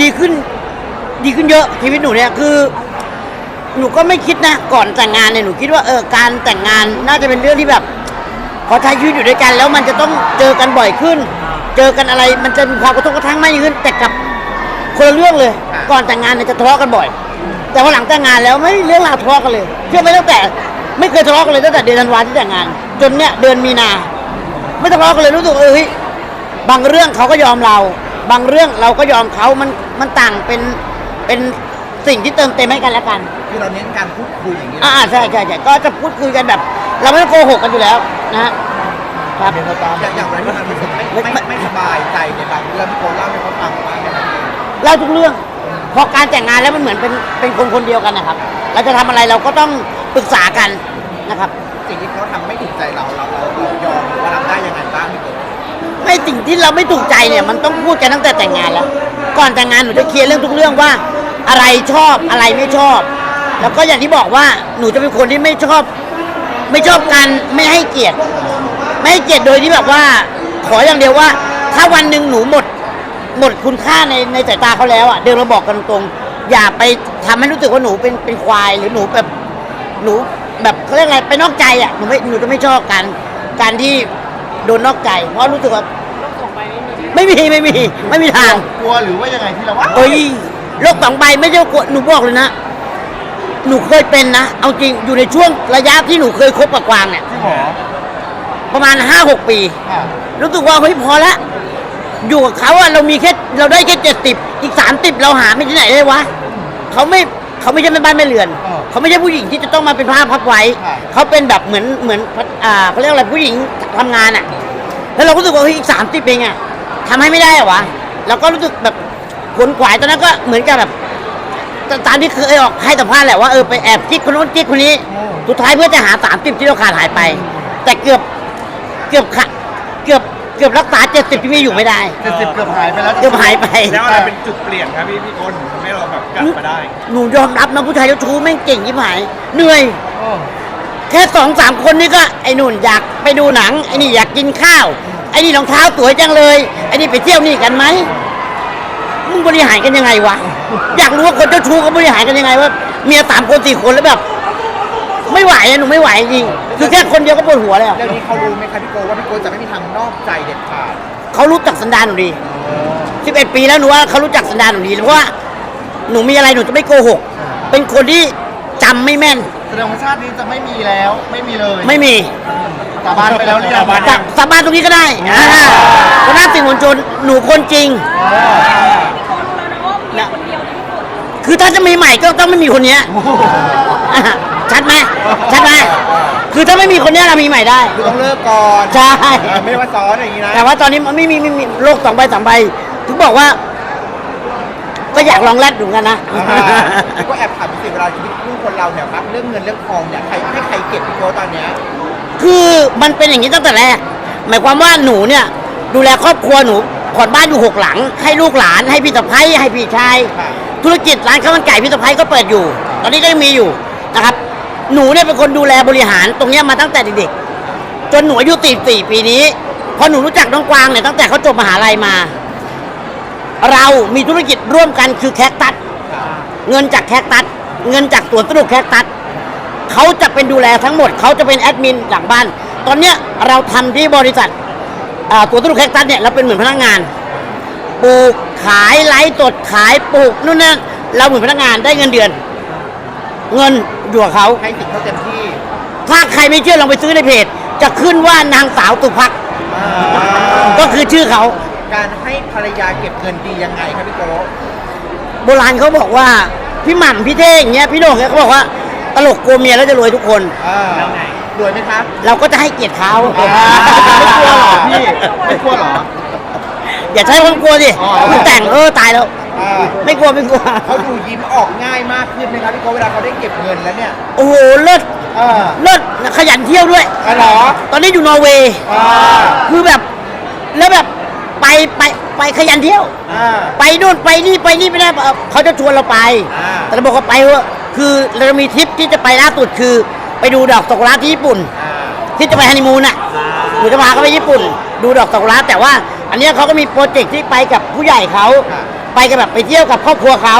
ดีขึ้น ดีขึ้นเยอะชีวิตหนูเนี่ยคือ หนูก็ไม่คิดนะก่อนแต่งงานเนี่ยหนูคิดว่าเออการแต่งงานน่าจะเป็นเรื่องที่แบบพอใช้ชีวิตอยู่ด้วยกัน แล้วมันจะต้องเจอกันบ่อยขึ้น เจอกันอะไรมันจะมีความกระทบกระทั่งมากยิ่งขึ้น แต่กับคนละเรื่องเลย ก่อนแต่งงานเนี่ยจะทะเลาะกันบ่อย แต่พอหลังแต่งงานแล้วไม่มีเรื่องราวทะเลาะกันเลยเชื่อไหมตั้งแต่ ไม่เคยทะเลาะกันเลยตั้งแต่เดือนธันวาที่แต่งงาน จนเนี่ยเดือนมีนา ไม่ทะเลาะกันเลยรู้สึกว่าเออเฮ้ยบางเรื่องเขาก็ยอมเรา บางเรื่องเราก็ยอมเขามันมันต่างเป็นเป็นสิ่งที่เติมเต็มให้กันและกันคือเราเน้นการพูดคุยอย่างนี้อ่าใช่ใช่ใช่ก็จะพูดคุยกันแบบ เราไม่ต้องโกหกกันอยู่แล้วนะฮะครับอย่างอย่างไรก็ตามรู้สึกไม่ไม่ไม่สบายใจในบางเรื่องที่โกเล่าให้เขาฟังบ้างไหมครับเล่าทุกเรื่อง พอการแต่งงานแล้วมันเหมือนเป็นเป็นคนคนเดียวกันนะครับ เราจะทำอะไรเราก็ต้องปรึกษากันนะครับ สิ่งที่เขาทำไม่ถูกใจเราเราเราเรายอมหรือว่ารับได้ยังไงบ้างพี่โก ไม่สิ่งที่เราไม่ถูกใจเนี่ย มันต้องพูดกันตั้งแต่แต่งงานแล้ว ก่อนแต่งงานหนูจะเคลียร์เรื่องทุกเรื่องว่า อะไรชอบอะไรไม่ชอบ แล้วก็อย่างที่บอกว่าหนูจะเป็นคนที่ไม่ชอบ ไม่ชอบการไม่ให้เกียรติ ไม่ให้เกียรติโดยที่แบบว่า ขออย่างเดียวว่า ถ้าวันหนึ่งหนูหมด หมดคุณค่าในในสายตาเขาแล้วอะเดี๋ยวเราบอกกันตรงๆอย่าไปทำให้รู้สึกว่าหนูเป็นเป็นควายหรือหนูแบบหนูแบบเขาเรียกอะไรไปนอกใจอะหนูไม่หนูจะไม่ชอบการการที่ โดนนอกใจเพราะรู้สึกว่าไม่มีไม่มีไม่มีทาง กลัวหรือว่ายังไงที่เราว่าเอ้ยโรคสองใบไม่ใช่ว่ากลัวหนูบอกเลยนะ หนูเคยเป็นนะ เอาจริงอยู่ในช่วงระยะที่หนูเคยคบกับกวางเนี่ย ที่หมอประมาณห้าหกปีค่ะรู้สึกว่าเฮ้ยพอละ อยู่กับเขาอะเรามีแค่เราได้แค่เจ็ดสิบอีกสามสิบเราหาไม่ที่ไหนได้วะเขาไม่เขาไม่ใช่แม่บ้านแม่เรือน เขาไม่ใช่ผู้หญิงที่จะต้องมาเป็นผ้าพับไว้เขาเป็นแบบเหมือนเหมือนอ่าเขาเรียกอะไรผู้หญิงทำงานอะแล้วเราก็รู้สึกว่าเฮ้ยอีกสามสิบเองอะทำให้ไม่ได้เหรอวะเราก็รู้สึกแบบขวนขวายตอนนั้นก็เหมือนกับแบบตตามที่เคยออกให้สัมภาษณ์แหละว่าเออไปแอบกิ๊กคนนู้นกิ๊กคนนี้สุดท้ายเพื่อจะหาสามสิบที่เราขาดหายไป แต่เกือบเกือบขะเกือบ เกือบรักษาเจ็ดสิบที่มีอยู่ไม่ได้ เจ็ดสิบเกือบหายไปแล้วเกือบหายไป แล้วอะไรเป็นจุดเปลี่ยนครับพี่พี่โกนทำให้เราแบบกลับมาได้ หนูยอมรับนะผู้ชายเจ้าชู้แม่งเก่งยิ่หาย เหนื่อย โอ้แค่สองสามคนนี่ก็ไอ้นุ่นอยากไปดูหนังไอ้นี่อยากกินข้าวไอ้นี่รองเท้าสวยจังเลยไอ้นี่ไปเที่ยวนี่กันไหมมึงบริหารกันยังไงวะ อยากรู้ว่าคนเจ้าชู้เขาบริหารกันยังไงว่าเมียสามคนสี่คนแล้วแบบ ไม่ไหวอะหนูไม่ไหวจริงคือแค่คนเดียวก็ปวดหัวแล้วเรื่องนี้เขารู้ไหมครับพี่โกว่าพี่โกจะไม่มีทางนอกใจเด็ดขาดเขารู้จักสันดานหนูดี 11 ปีแล้วหนูว่าเขารู้จักสันดานหนูดีเพราะว่าหนูมีอะไรหนูจะไม่โกหก เป็นคนที่จำไม่แม่น แสดงว่าชาตินี้จะไม่มีแล้วไม่มีเลยไม่มีสาบานไปแล้วหรือยัง สาบานจับสาบานตรงนี้ก็ได้อ่าเพราะหน้าสื่อมวลชนหนูคนจริงนะคือถ้าจะมีใหม่ก็ต้องไม่มีคนเนี้ยอะชัดไหมชัดไหมคือถ้าไม่มีคนเนี้ยเรามีใหม่ได้ คือต้องเลิกก่อนใช่ เออไม่ได้ว่าซ้อนอย่างนี้นะแต่ว่าตอนนี้มันไม่มีไม่มีโลกสองใบสามใบถึงบอกว่า ก็อยากลองแรดดูกันนะ อ่าแล้วก็แอบถามพี่สิเวลาชีวิตลูกคนเราเนี่ยครับเรื่องเงินเรื่องทองเนี่ยใครให้ใครเก็บพี่โกตอนเนี้ย คือมันเป็นอย่างนี้ตั้งแต่แรก หมายความว่าหนูเนี่ย ดูแลครอบครัวหนูผ่อนบ้านอยู่หกหลัง ให้ลูกหลานให้พี่สะพ้ยให้พี่ชายค่ะธุรกิจร้านข้าวมันไก่พี่สะพ้ยก็เปิดอยู่ ตอนนี้ก็ยังมีอยู่นะครับ หนูเนี่ยเป็นคนดูแลบริหารตรงเนี้ยมาตั้งแต่เด็กๆจนหนูอายุ44ปีนี้พอหนูรู้จักน้องกวางเนี่ยตั้งแต่เขาจบมหาลัยมา เรามีธุรกิจร่วมกันคือแคคตัสเงินจากแคคตัสเงินจากสวนสนุกแคคตัสเขาจะเป็นดูแลทั้งหมดเขาจะเป็นแอดมินหลังบ้าน ตอนเนี้ยเราทำที่บริษัทอ่าสวนสนุกแคคตัสเนี่ยเราเป็นเหมือนพนักงานปลูกขายไลฟ์สดขายปลูกนู่นนั่นเราเหมือนพนักงานได้เงินเดือน เงินอยู่กับเขา ให้สิทธิ์เขาเต็มที่ถ้าใครไม่เชื่อลองไปซื้อในเพจ จะขึ้นว่านางสาวตุพักอ่าก็คือชื่อเขา การให้ภรรยาเก็บเงินดียังไงครับพี่โกโบราณเขาบอกว่า พี่หม่ำพี่เท่งอย่างเงี้ยพี่โหน่งเนี่ยเขาบอกว่าตลกกลัวเมียแล้วจะรวยทุกคน อ่ารวยไหมครับเราก็จะให้เกียรติเขาอ่าไม่กลัวเหรอพี่ไม่กลัวเหรอ อย่าใช้ความกลัวดิอ๋อ มันแต่งเออตายแล้ว อ่าไม่กลัวไม่กลัว เขาดูยิ้มออกง่ายมากขึ้นไหมครับพี่โกเวลาเขาได้เก็บเงินแล้วเนี่ยโอ้โหเลิศอ่าเลิศขยันเที่ยวด้วยอ๋อเหรอตอนนี้อยู่นอร์เวย์อ่าคือแบบแล้วแบบไปไปไปขยันเที่ยว อ่า ไปนู่นไปนี่ไปนี่ไม่ได้เอ่อเขาจะชวนเราไป อ่า แต่เราบอกว่าไปว่าคือเรามีทริปที่จะไปล่าสุดคือ ไปดูดอกซากุระที่ญี่ปุ่น อ่า ที่จะไปฮันนีมูนอะหนูจะพาเขาไปญี่ปุ่น ดูดอกซากุระแต่ว่า อันเนี้ยเขาก็มีโปรเจกต์ที่ไปกับผู้ใหญ่เขา ไปกันแบบไปเที่ยวกับครอบครัวเขา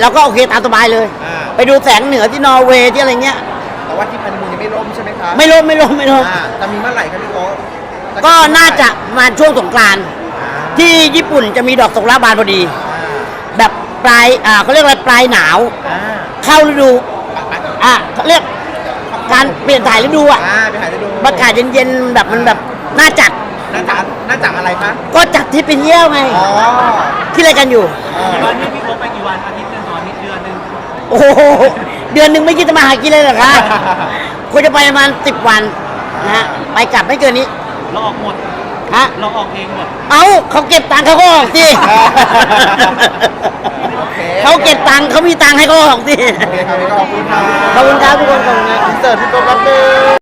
เราก็โอเคตามสบายเลย อ่า ไปดูแสงเหนือที่นอร์เวย์ที่อะไรเงี้ย แต่ว่าที่พันมูลยังไม่ล่มใช่ไหมคะไม่ล้มไม่ล้มไม่ล้มอ่าจะมีเมื่อไหร่ครับพี่โก้ก็น่าจะมาช่วงสงกรานต์อ่าที่ญี่ปุ่นจะมีดอกซากุระบานพอดีอ่าแบบปลายอ่าเขาเรียกอะไรปลายหนาว อ่าเข้าฤดูอะเขาเรียกการเปลี่ยนถ่ายฤดูอะอ่าไปหาจะดูบรรยากาศเย็นๆแบบมันแบบน่าจัด น่าจะน่าจะอะไรคะก็จัดทริปไปเที่ยวไงอ๋อที่อะไรกันอยู่เออวันนี้พี่โก้ไปกี่วันอาทิตย์หนึงสองอาทิตย์เดือนหนึงโอ้โหเดือนหนึ่งไม่คิดจะมาหากินเลยเหรอคะควรจะไปประมาณสิบวันนะฮะไปกลับไม่เกินนี้เราออกหมด ฮะเราออกเองหมด เอาเขาเก็บตังค์เขาก็ออกสิโอเคเขาเก็บตังค์เขามีตังค์ให้เขาออกสิโอเคครับพี่โก้ขอบคุณครับขอบคุณครับทุกคนขอบคุณครับ อินเสิร์ตพี่โก้แป๊บนึง